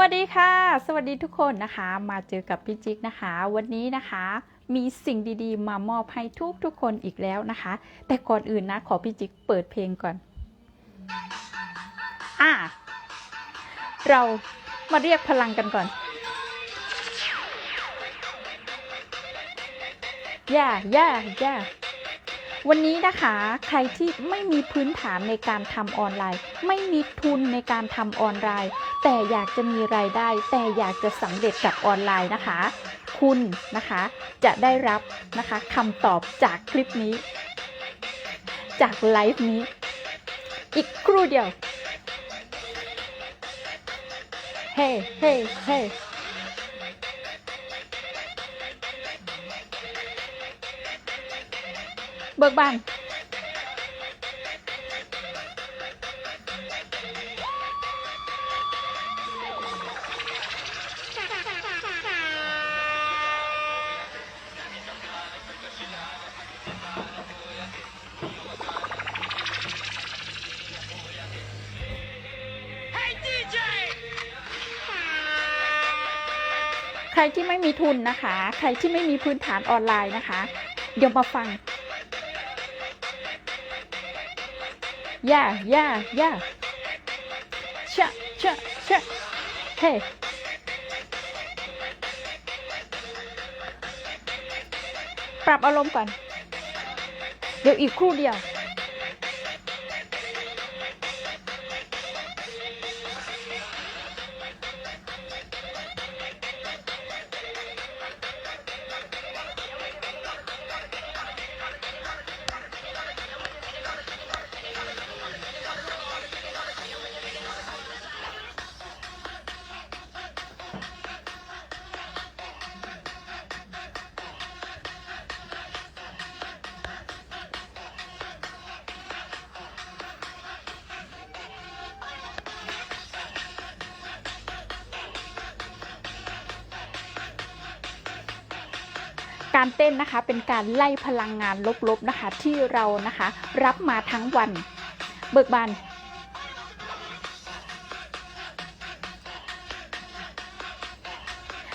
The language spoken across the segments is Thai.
วัสดีค่ะ สวัสดีทุกคนนะคะ มาเจอกับพี่จิ๊กนะคะ วันนี้นะคะ มีสิ่งดีๆ มามอบให้ทุกทุกๆคนอีกแล้วนะคะ แต่ก่อนอื่นนะ ขอพี่จิ๊กเปิดเพลงก่อน อะ เรามาเรียกพลังกันก่อนย่าย่าย่าวันนี้นะคะใครที่ไม่มีพื้นฐานในการทำออนไลน์ ไม่มีทุนในการทำออนไลน์ แต่อยากจะมีรายได้ แต่อยากจะสำเร็จกับออนไลน์นะคะ คุณนะคะจะได้รับนะคะคำตอบจากคลิปนี้ จากไลฟ์นี้ อีกครู่เดียว เฮ้เฮ้เฮ้เบิกบาน ใครที่ไม่มีทุนนะคะ ใครที่ไม่มีพื้นฐานออนไลน์นะคะ เดี๋ยวมาฟังย่าย่าย่าชะชะชะเฮ้ปรับอารมณ์ก่อน เดี๋ยวอีกครู่เดียว เต้นนะคะ เป็นการไล่พลังงานลบๆนะคะ ที่เรานะคะ รับมาทั้งวัน เบิกบาน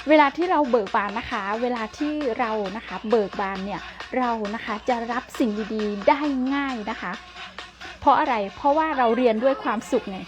เวลาที่เราเบิกบานนะคะ เวลาที่เรานะคะเบิกบานเนี่ยเรานะคะจะรับสิ่งดีๆได้ง่ายนะคะ เพราะอะไรเพราะว่าเราเรียนด้วยความสุขไง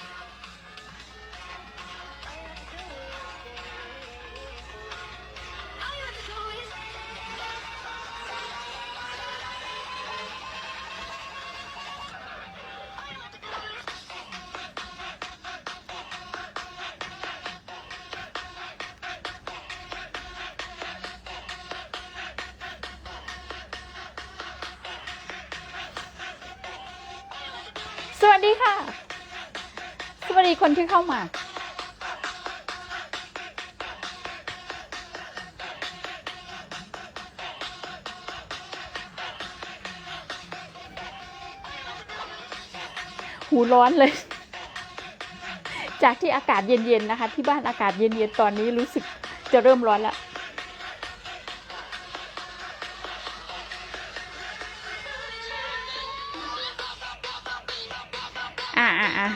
วัสดีค่ะ สวัสดีคนที่เข้ามา หูร้อนเลย จากที่อากาศเย็นๆนะคะ ที่บ้านอากาศเย็นๆตอนนี้รู้สึกจะเริ่มร้อนแล้ว อ่าอ่าอ่า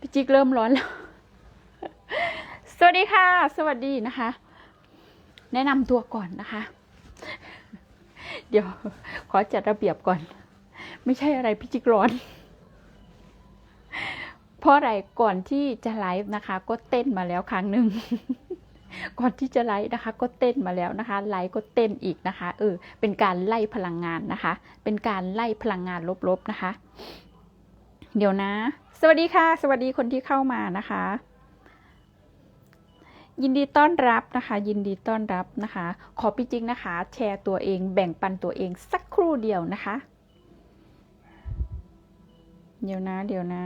พี่จิ๊กเริ่มร้อนแล้ว สวัสดีค่ะ สวัสดีนะคะ แนะนำตัวก่อนนะคะ เดี๋ยว ขอจัดระเบียบก่อน ไม่ใช่อะไรพี่จิ๊กร้อน เพราะอะไรก่อนที่จะไลฟ์นะคะ ก็เต้นมาแล้วครั้งหนึ่งก่อนที่จะไลฟ์นะคะ ก็เต้นมาแล้วนะคะ ไลฟ์ก็เต้นอีกนะคะ เออ เป็นการไล่พลังงานนะคะ เป็นการไล่พลังงานลบๆนะคะ เดี๋ยวนะ สวัสดีค่ะ สวัสดีคนที่เข้ามานะคะ ยินดีต้อนรับนะคะ ยินดีต้อนรับนะคะ ขอพี่จิ๊กนะคะ แชร์ตัวเอง แบ่งปันตัวเองสักครู่เดียวนะคะ เดี๋ยวนะ เดี๋ยวนะ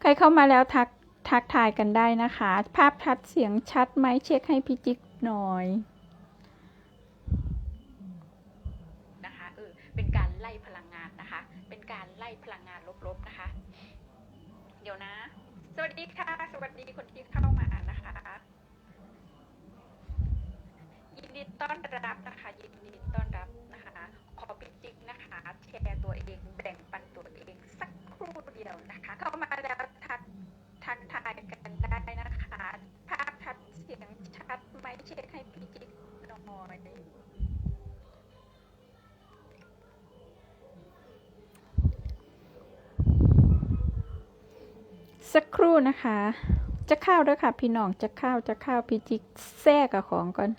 ใครเข้ามาแล้วทักทักทายกันได้นะคะ ภาพชัดเสียงชัดไหมเช็คให้พี่จิ๊กหน่อย สวัสดีค่ะ สวัสดีคนที่เข้ามานะคะ ยินดีต้อนรับนะคะ ยินดีต้อนรับนะคะ ขอปิดจริกนะคะ แชร์ตัวเองแบ่งปันตัวเองสักครู่เดียวนะคะ เข้ามาแล้วทักทักทายกันได้นะคะ ภาพชัดเสียงชัดไหมเช็คให้พี่จิ๊กหน่อย นะคะจะข้าวเด้อค่ะ พี่น้องจะข้าวจะข้าวพี่จิกแซ่กับของก่อน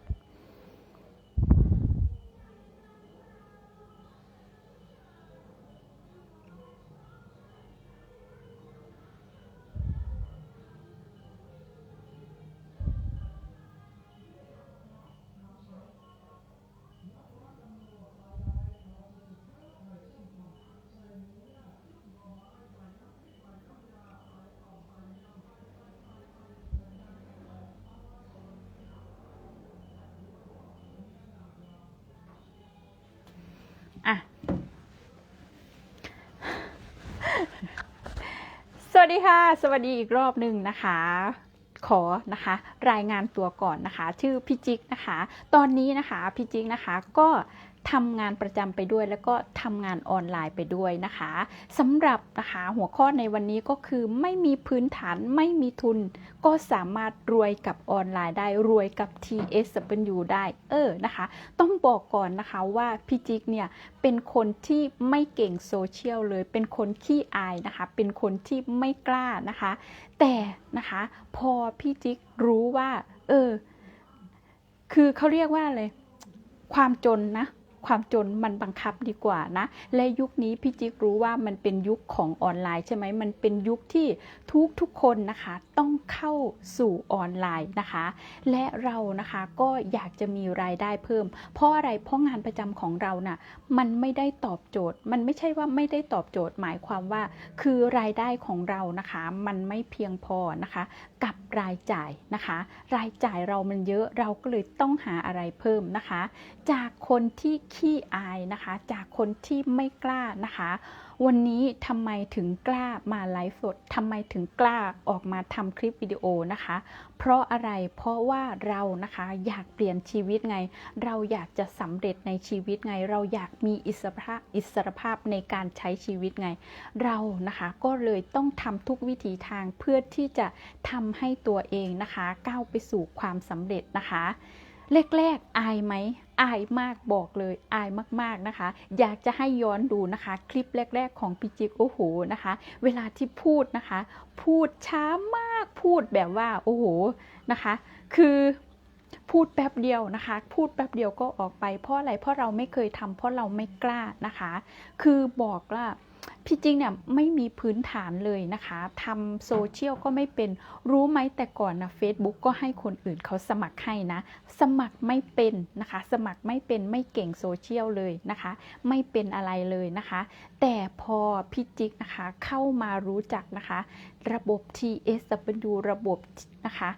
วัสดีค่ะ สวัสดีอีกรอบหนึ่งนะคะ ขอนะคะ รายงานตัวก่อนนะคะ ชื่อพี่จิ๊กนะคะ ตอนนี้นะคะพี่จิ๊กนะคะก็ ทำงานประจำไปด้วย แล้วก็ทำงานออนไลน์ไปด้วยนะคะสำหรับนะคะหัวข้อในวันนี้ก็คือไม่มีพื้นฐานไม่มีทุน ก็สามารถรวยกับออนไลน์ได้รวยกับ TSW ได้เออนะคะ ต้องบอกก่อนนะคะว่าพี่จิ๊กเนี่ยเป็นคนที่ไม่เก่งโซเชียลเลย เป็นคนขี้อายนะคะ เป็นคนที่ไม่กล้านะคะ แต่นะคะพอพี่จิ๊กรู้ว่า เออ คือเขาเรียกว่าอะไรความจนนะ ความจนมันบังคับดีกว่านะ และยุคนี้พี่จิ๊กรู้ว่ามันเป็นยุคของออนไลน์ใช่ไหมมันเป็นยุคที่ทุกทุกคนนะคะต้องเข้าสู่ออนไลน์นะคะ และเรานะคะก็อยากจะมีรายได้เพิ่ม เพราะอะไรเพราะงานประจำของเราน่ะมันไม่ได้ตอบโจทย์ มันไม่ใช่ว่าไม่ได้ตอบโจทย์ หมายความว่า คือรายได้ของเรานะคะ มันไม่เพียงพอนะคะ กับรายจ่ายนะคะ รายจ่ายเรามันเยอะเราก็เลยต้องหาอะไรเพิ่มนะคะ จากคนที่ขี้อายนะคะ จากคนที่ไม่กล้านะคะ วันนี้ทำไมถึงกล้ามาไลฟ์สดทำไมถึงกล้าออกมาทำคลิปวิดีโอนะคะ เพราะอะไรเพราะว่าเรานะคะอยากเปลี่ยนชีวิตไง เราอยากจะสำเร็จในชีวิตไง เราอยากมีอิสรภาพอิสรภาพในการใช้ชีวิตไง เรานะคะก็เลยต้องทำทุกวิถีทางเพื่อที่จะทำให้ตัวเองนะคะ ก้าวไปสู่ความสำเร็จนะคะแรกๆอายไหม อายมากบอกเลยอายมากๆนะคะ อยากจะให้ย้อนดูนะคะ คลิปแรก ๆ ของพี่จิ๊กโอ้โหนะคะ เวลาที่พูดนะคะ พูดช้ามากพูดแบบว่าโอ้โหนะคะ คือพูดแป๊บเดียวนะคะ พูดแป๊บเดียวก็ออกไปเพราะอะไรเพราะเราไม่เคยทำเพราะเราไม่กล้านะคะ คือบอกว่า พี่จิ๊กเนี่ยไม่มีพื้นฐานเลยนะคะทำโซเชียลก็ไม่เป็นรู้ไหมแต่ก่อนนะ Facebook ก็ให้คนอื่นเขาสมัครให้นะ สมัครไม่เป็นนะคะ สมัครไม่เป็นไม่เก่งโซเชียลเลยนะคะ ไม่เป็นอะไรเลยนะคะ แต่พอพี่จิ๊กนะคะเข้ามารู้จักนะคะ ระบบ TSW ระบบนะคะ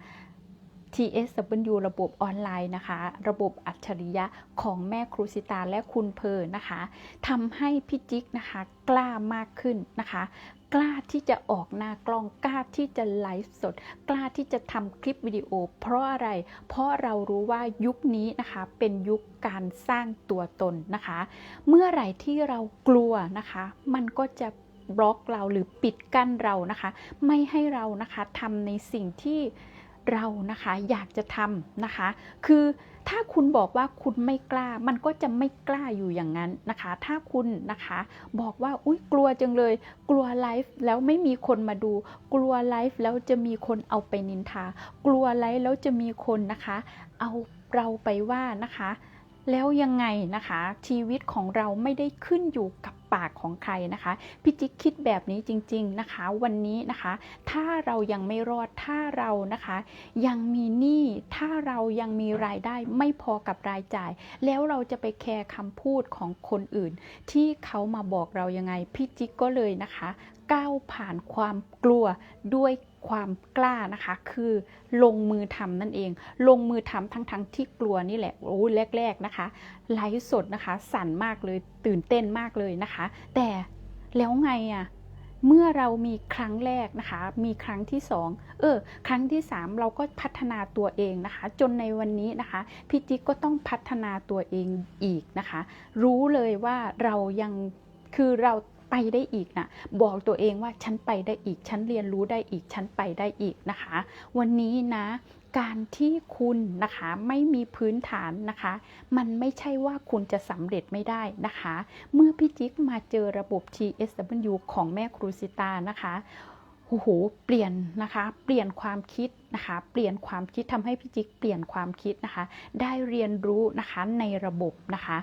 TSW ระบบออนไลน์นะคะ ระบบอัจฉริยะของแม่ครูสิตาและคุณเพอนะคะทำให้พี่จิ๊กนะคะกล้ามากขึ้นนะคะกล้าที่จะออกหน้ากล้องกล้าที่จะไลฟ์สด กล้าที่จะทำคลิปวิดีโอ เพราะอะไร เพราะเรารู้ว่ายุคนี้นะคะเป็นยุคการสร้างตัวตนนะคะ เมื่อไหร่ที่เรากลัวนะคะ มันก็จะบล็อกเราหรือปิดกั้นเรานะคะ ไม่ให้เรานะคะทำในสิ่งที่ เรานะคะอยากจะทำนะคะ คือถ้าคุณบอกว่าคุณไม่กล้า มันก็จะไม่กล้าอยู่อย่างนั้นนะคะ ถ้าคุณนะคะ บอกว่าอุ้ยกลัวจังเลย กลัวไลฟ์แล้วไม่มีคนมาดู กลัวไลฟ์แล้วจะมีคนเอาไปนินทา กลัวไลฟ์แล้วจะมีคนนะคะ เอาเราไปว่านะคะ แล้วยังไงนะคะ ชีวิตของเราไม่ได้ขึ้นอยู่กับปากของใครนะคะพี่จิ๊กคิดแบบนี้จริง ๆนะคะ วันนี้นะคะ ถ้าเรายังไม่รอดถ้าเรานะคะ ยังมีหนี้ถ้าเรายังมีรายได้ไม่พอกับรายจ่าย แล้วเราจะไปแคร์คำพูดของคนอื่น ที่เขามาบอกเรายังไงพี่จิ๊กก็เลยนะคะ ก้าวผ่านความกลัวด้วย ความกล้านะคะ คือลงมือทำนั่นเอง ลงมือทำทั้งๆทที่กลัวนี่แหละโอ้แรก ๆนะคะไลฟ์สดนะคะ สั่นมากเลยตื่นเต้นมากเลยนะคะ แต่แล้วไงอะเมื่อเรามีครั้งแรกนะคะ มีครั้งที่สองเออ ครั้งที่สามเราก็พัฒนาตัวเองนะคะ จนในวันนี้นะคะพี่จิ๊กก็ต้องพัฒนาตัวเองอีกนะคะ รู้เลยว่าเรายังคือเรา ไปได้อีกนะบอกตัวเองว่าฉันไปได้อีก ฉันเรียนรู้ได้อีก ฉันไปได้อีกนะคะ วันนี้นะการที่คุณนะคะไม่มีพื้นฐานนะคะ มันไม่ใช่ว่าคุณจะสำเร็จไม่ได้นะคะ เมื่อพี่จิ๊กมาเจอระบบ TSW ของแม่ครูสิตานะคะโอ้โหเปลี่ยนนะคะ เปลี่ยนความคิดนะคะ เปลี่ยนความคิดทำให้พี่จิ๊กเปลี่ยนความคิดนะคะ ได้เรียนรู้นะคะในระบบนะคะ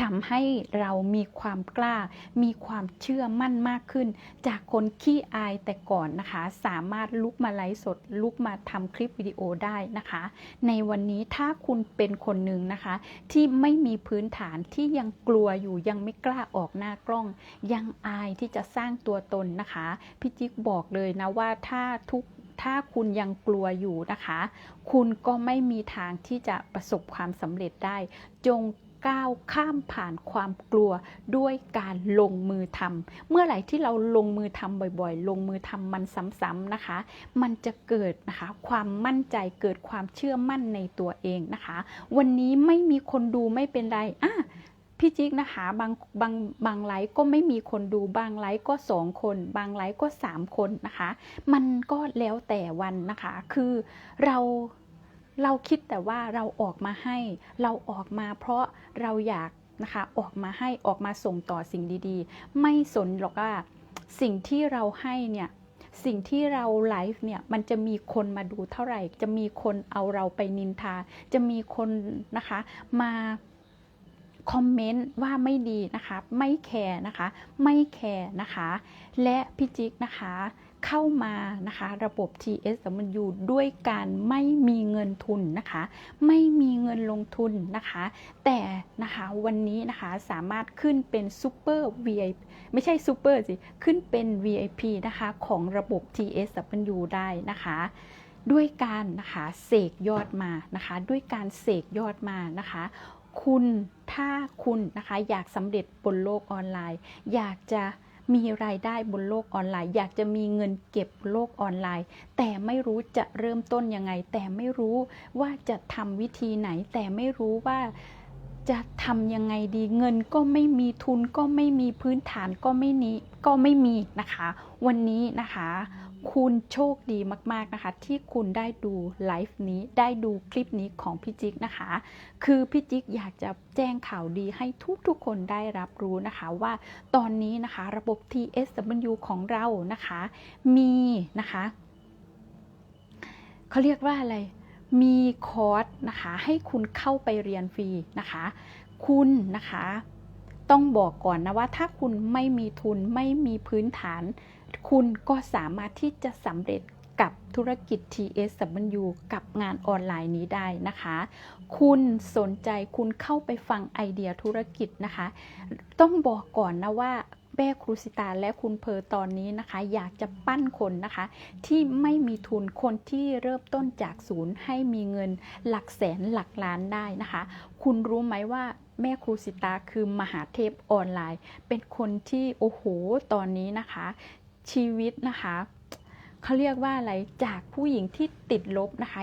ทำให้เรามีความกล้า มีความเชื่อมั่นมากขึ้น จากคนขี้อายแต่ก่อนนะคะ สามารถลุกมาไลฟ์สด ลุกมาทำคลิปวิดีโอได้นะคะ ในวันนี้ถ้าคุณเป็นคนหนึ่งนะคะ ที่ไม่มีพื้นฐานที่ยังกลัวอยู่ยังไม่กล้าออกหน้ากล้อง ยังอายที่จะสร้างตัวตนนะคะพี่จิ๊กบอกเลยนะว่าถ้าทุกถ้าคุณยังกลัวอยู่นะคะ คุณก็ไม่มีทางที่จะประสบความสำเร็จได้ จง ก้าวข้ามผ่านความกลัวด้วยการลงมือทำเมื่อไหร่ที่เราลงมือทำบ่อยๆ ลงมือทำมันซ้ำๆนะคะ มันจะเกิดนะคะความมั่นใจเกิดความเชื่อมั่นในตัวเองนะคะ วันนี้ไม่มีคนดูไม่เป็นไรอะพี่จิ๊กนะคะบางบางบางไลฟ์ก็ไม่มีคนดูบางไลฟ์ก็สองคน บางไลฟ์ก็สามคนนะคะ มันก็แล้วแต่วันนะคะ คือเรา เราคิดแต่ว่าเราออกมาให้ เราออกมาเพราะเราอยากนะคะออกมาให้ออกมาส่งต่อสิ่งดีๆ ไม่สนหรอกว่าสิ่งที่เราให้เนี่ยสิ่งที่เราไลฟ์เนี่ยมันจะมีคนมาดูเท่าไหร่ จะมีคนเอาเราไปนินทา จะมีคนนะคะมา คอมเมนต์ว่าไม่ดีนะคะ ไม่แคร์นะคะ ไม่แคร์นะคะ และพี่จิ๊กนะคะเข้ามานะคะ ระบบ TSW ด้วยการไม่มีเงินทุนนะคะ ไม่มีเงินลงทุนนะคะ แต่นะคะวันนี้นะคะสามารถขึ้นเป็นซูเปอร์ VIP ไม่ใช่ซูเปอร์สิ ขึ้นเป็น VIP นะคะของระบบ TSW ได้นะคะด้วยการนะคะเสกยอดมานะคะ ด้วยการเสกยอดมานะคะ คุณถ้าคุณนะคะอยากสำเร็จบนโลกออนไลน์ อยากจะมีรายได้บนโลกออนไลน์ อยากจะมีเงินเก็บโลกออนไลน์ แต่ไม่รู้จะเริ่มต้นยังไง แต่ไม่รู้ว่าจะทำวิธีไหน แต่ไม่รู้ว่าจะทำยังไงดีเงินก็ไม่มีทุนก็ไม่มีพื้นฐานก็ไม่นี้ก็ไม่มีนะคะ วันนี้นะคะ คุณโชคดีมาก ๆ นะคะ ที่คุณได้ดูไลฟ์นี้ได้ดูคลิปนี้ของพี่จิ๊กนะคะ คือพี่จิ๊กอยากจะแจ้งข่าวดีให้ทุก ๆ คนได้รับรู้นะคะว่าตอนนี้นะคะระบบ TSW ของเรานะคะ มีนะคะเขาเรียกว่าอะไรมีคอร์สนะคะ ให้คุณเข้าไปเรียนฟรีนะคะ คุณนะคะ ต้องบอกก่อนนะว่าถ้าคุณไม่มีทุนไม่มีพื้นฐาน คุณก็สามารถที่จะสำเร็จกับธุรกิจ TSW กับงานออนไลน์นี้ได้นะคะ คุณสนใจคุณเข้าไปฟังไอเดียธุรกิจนะคะ ต้องบอกก่อนนะว่าแม่ครูสิตาและคุณเพอตอนนี้นะคะ อยากจะปั้นคนนะคะ ที่ไม่มีทุนคนที่เริ่มต้นจากศูนย์ให้มีเงินหลักแสนหลักล้านได้นะคะ คุณรู้ไหมว่า แม่ครูสิตาคือมหาเทพออนไลน์ เป็นคนที่โอ้โหตอนนี้นะคะ ชีวิตนะคะเขาเรียกว่าอะไรจากผู้หญิงที่ติดลบนะคะ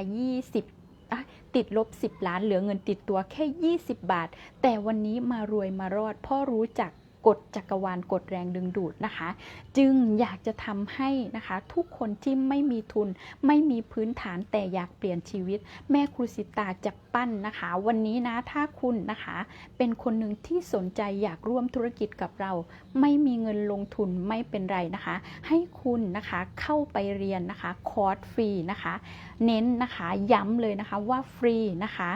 20ติดลบ 10 ล้านเหลือเงินติดตัวแค่ 20 บาท แต่วันนี้มารวยมารอดพ่อรู้จัก กฎจักรวาลกฎแรงดึงดูดนะคะ จึงอยากจะทำให้นะคะทุกคนที่ไม่มีทุน ไม่มีพื้นฐานแต่อยากเปลี่ยนชีวิต แม่ครูสิตาจะปั้นนะคะ วันนี้นะถ้าคุณนะคะ เป็นคนหนึ่งที่สนใจอยากร่วมธุรกิจกับเรา ไม่มีเงินลงทุนไม่เป็นไรนะคะ ให้คุณนะคะเข้าไปเรียนนะคะคอร์สฟรีนะคะ เน้นนะคะย้ำเลยนะคะว่าฟรีนะคะ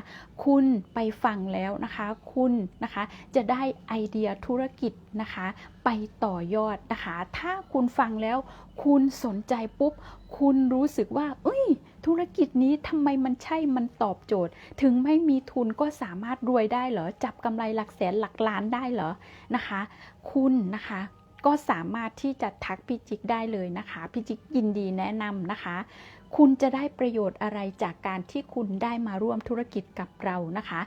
คุณไปฟังแล้วนะคะ คุณนะคะจะได้ไอเดียธุรกิจนะคะ ไปต่อยอดนะคะ ถ้าคุณฟังแล้ว คุณสนใจปุ๊บ คุณรู้สึกว่า เอ้ย ธุรกิจนี้ทำไมมันใช่มันตอบโจทย์ ถึงไม่มีทุนก็สามารถรวยได้เหรอ จับกำไรหลักแสนหลักล้านได้เหรอนะคะ คุณนะคะก็สามารถที่จะทักพี่จิกได้เลยนะคะพี่จิกยินดีแนะนำนะคะ คุณจะได้ประโยชน์อะไรจากการที่คุณได้มาร่วมธุรกิจกับเรานะคะ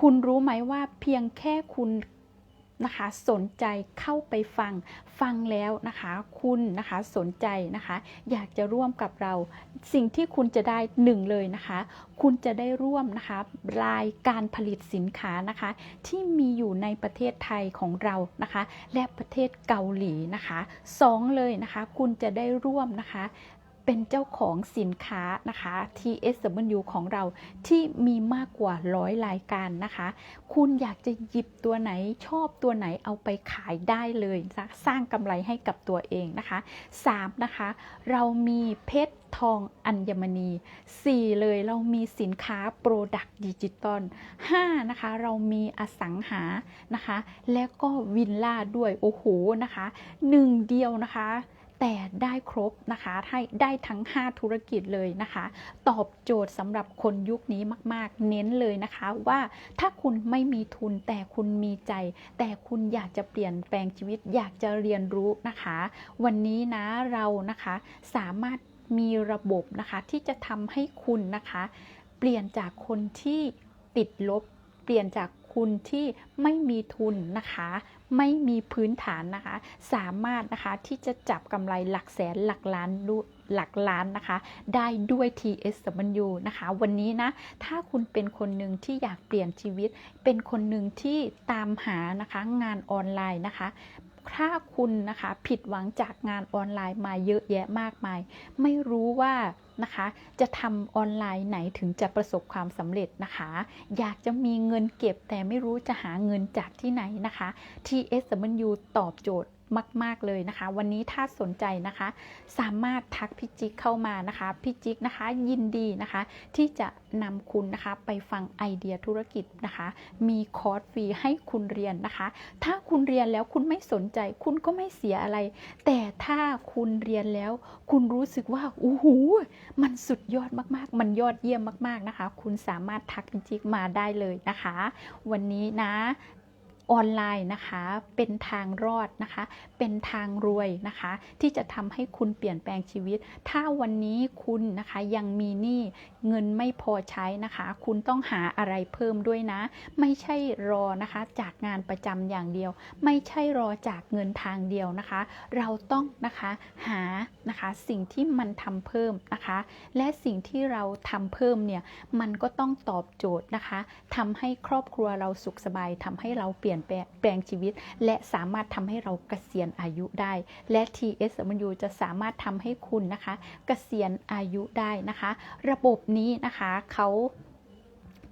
คุณรู้ไหมว่าเพียงแค่คุณ นะคะ สนใจเข้าไปฟังฟังแล้วนะคะ คุณนะคะสนใจนะคะ อยากจะร่วมกับเรา สิ่งที่คุณจะได้หนึ่งเลยนะคะ คุณจะได้ร่วมนะคะรายการผลิตสินค้านะคะ ที่มีอยู่ในประเทศไทยของเรานะคะ และประเทศเกาหลีนะคะสองเลยนะคะ คุณจะได้ร่วมนะคะ เป็นเจ้าของสินค้านะคะ TSW ของเราที่มีมากกว่าร้อยรายการนะคะ คุณอยากจะหยิบตัวไหนชอบตัวไหนเอาไปขายได้เลยนะสร้างกำไรให้กับตัวเองนะคะ 3. นะคะ เรามีเพชร ทองอัญมณี 4. เลยเรามีสินค้าโปรดักต์ดิจิตอล 5. นะคะ เรามีอสังหานะคะ และก็วิลล่าด้วยโอ้โหนะคะหนึ่งเดียวนะคะแต่ได้ครบนะคะให้ได้ทั้ง 5 ธุรกิจเลยนะคะ ตอบโจทย์สำหรับคนยุคนี้มาก ๆ เน้นเลยนะคะว่าถ้าคุณไม่มีทุนแต่คุณมีใจ แต่คุณอยากจะเปลี่ยนแปลงชีวิตอยากจะเรียนรู้นะคะ วันนี้นะเรานะคะสามารถ มีระบบนะคะที่จะทำให้คุณนะคะ เปลี่ยนจากคนที่ติดลบ เปลี่ยนจากคุณที่ไม่มีทุนนะคะ ไม่มีพื้นฐานนะคะ สามารถนะคะที่จะจับกำไรหลักแสนหลักล้านหลักล้านนะคะ ได้ด้วย TSW นะคะ วันนี้นะ ถ้าคุณเป็นคนหนึ่งที่อยากเปลี่ยนชีวิต เป็นคนหนึ่งที่ตามหานะคะงานออนไลน์นะคะ ถ้าคุณนะคะผิดหวังจากงานออนไลน์มาเยอะแยะมากมาย ไม่รู้ว่านะคะจะทำออนไลน์ไหนถึงจะประสบความสำเร็จนะคะ อยากจะมีเงินเก็บแต่ไม่รู้จะหาเงินจากที่ไหนนะคะ TSW ตอบโจทย์ มาก ๆเลยนะคะ วันนี้ถ้าสนใจนะคะ สามารถทักพี่จิ๊กเข้ามานะคะพี่จิ๊กนะคะยินดีนะคะ ที่จะนำคุณนะคะไปฟังไอเดียธุรกิจนะคะ มีคอร์สฟรีให้คุณเรียนนะคะ ถ้าคุณเรียนแล้วคุณไม่สนใจ คุณก็ไม่เสียอะไร แต่ถ้าคุณเรียนแล้ว คุณรู้สึกว่าโอ้โหมันสุดยอดมากๆ มันยอดเยี่ยมมาก ๆนะคะ คุณสามารถทักพี่จิ๊กมาได้เลยนะคะ วันนี้นะ ออนไลน์นะคะ เป็นทางรอดนะคะ เป็นทางรวยนะคะ ที่จะทำให้คุณเปลี่ยนแปลงชีวิต ถ้าวันนี้คุณนะคะยังมีหนี้เงินไม่พอใช้นะคะ คุณต้องหาอะไรเพิ่มด้วยนะ ไม่ใช่รอนะคะ จากงานประจำอย่างเดียว ไม่ใช่รอจากเงินทางเดียวนะคะ เราต้องนะคะหานะคะสิ่งที่มันทำเพิ่มนะคะ และสิ่งที่เราทำเพิ่มเนี่ยมันก็ต้องตอบโจทย์นะคะทำให้ครอบครัวเราสุขสบายทำให้เราเปลี่ยนแปลงแปลงชีวิต และสามารถทำให้เราเกษียณอายุได้ และ TSMU จะสามารถทำให้คุณนะคะเกษียณอายุได้นะคะ ระบบนี้นะคะเขา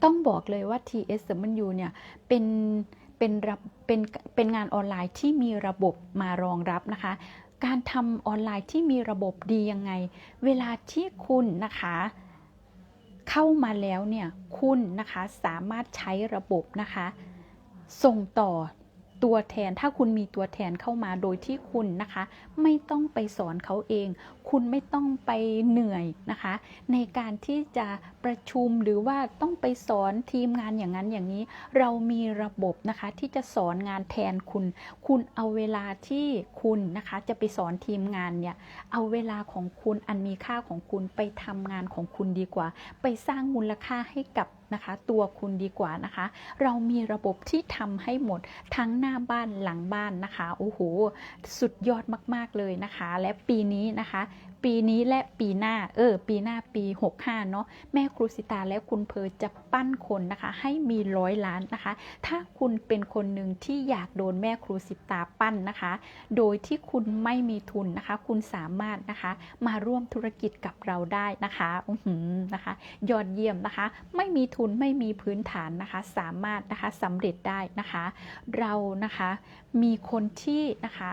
ต้องบอกเลยว่า TSMU เนี่ยเป็นเป็นเป็นเป็นงานออนไลน์ที่มีระบบมารองรับนะคะ การทำออนไลน์ที่มีระบบดียังไง เวลาที่คุณนะคะเข้ามาแล้วเนี่ยคุณนะคะสามารถใช้ระบบนะคะ ส่งต่อตัวแทนถ้าคุณมีตัวแทนเข้ามาโดยที่คุณนะคะ ไม่ต้องไปสอนเขาเอง คุณไม่ต้องไปเหนื่อยนะคะ ในการที่จะประชุมหรือว่าต้องไปสอนทีมงานอย่างนั้นอย่างนี้ เรามีระบบนะคะที่จะสอนงานแทนคุณ คุณเอาเวลาที่คุณนะคะ จะไปสอนทีมงานเนี่ยเอาเวลาของคุณอันมีค่าของคุณไปทำงานของคุณดีกว่า ไปสร้างมูลค่าให้กับ นะคะ ตัวคุณดีกว่านะคะ เรามีระบบที่ทำให้หมดทั้งหน้าบ้านหลังบ้านนะคะโอ้โหสุดยอดมาก ๆ เลยนะคะ และปีนี้นะคะ ปีนี้และปีหน้า เออ ปีหน้าปี 65 เนาะ แม่ครูสิตาและคุณเพอจะปั้นคนนะคะ ให้มีร้อยล้านนะคะ ถ้าคุณเป็นคนหนึ่งที่อยากโดนแม่ครูสิตาปั้นนะคะ โดยที่คุณไม่มีทุนนะคะ คุณสามารถนะคะ มาร่วมธุรกิจกับเราได้นะคะอือหือนะคะ ยอดเยี่ยมนะคะ ไม่มีทุนไม่มีพื้นฐานนะคะ สามารถนะคะสำเร็จได้นะคะ เรานะคะ มีคนที่นะคะ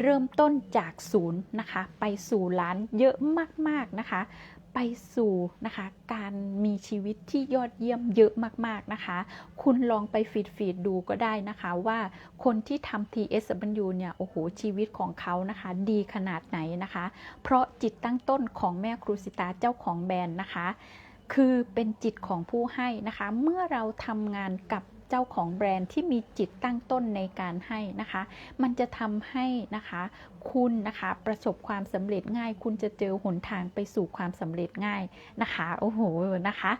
เริ่มต้นจากศูนย์นะคะ ไปสู่ล้านเยอะมากๆนะคะ ไปสู่นะคะการมีชีวิตที่ยอดเยี่ยมเยอะมากๆนะคะ คุณลองไปฟีดฟีดดูก็ได้นะคะว่าคนที่ทำ TSW เนี่ยโอ้โหชีวิตของเขานะคะ ดีขนาดไหนนะคะ เพราะจิตตั้งต้นของแม่ครูสิตาเจ้าของแบรนด์นะคะ คือเป็นจิตของผู้ให้นะคะ เมื่อเราทำงานกับ เจ้าของแบรนด์ที่มีจิตตั้งต้นในการให้นะคะ มันจะทำให้นะคะคุณนะคะประสบความสำเร็จง่าย คุณจะเจอหนทางไปสู่ความสำเร็จง่ายนะคะโอ้โหนะคะ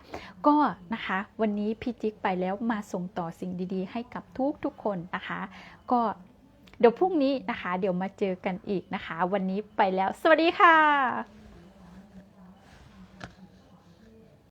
ก็นะคะวันนี้พี่จิ๊กไปแล้วมาส่งต่อสิ่งดี ๆ ให้กับทุกทุกๆคนนะคะ ก็เดี๋ยวพรุ่งนี้นะคะ เดี๋ยวมาเจอกันอีกนะคะ วันนี้ไปแล้ว สวัสดีค่ะ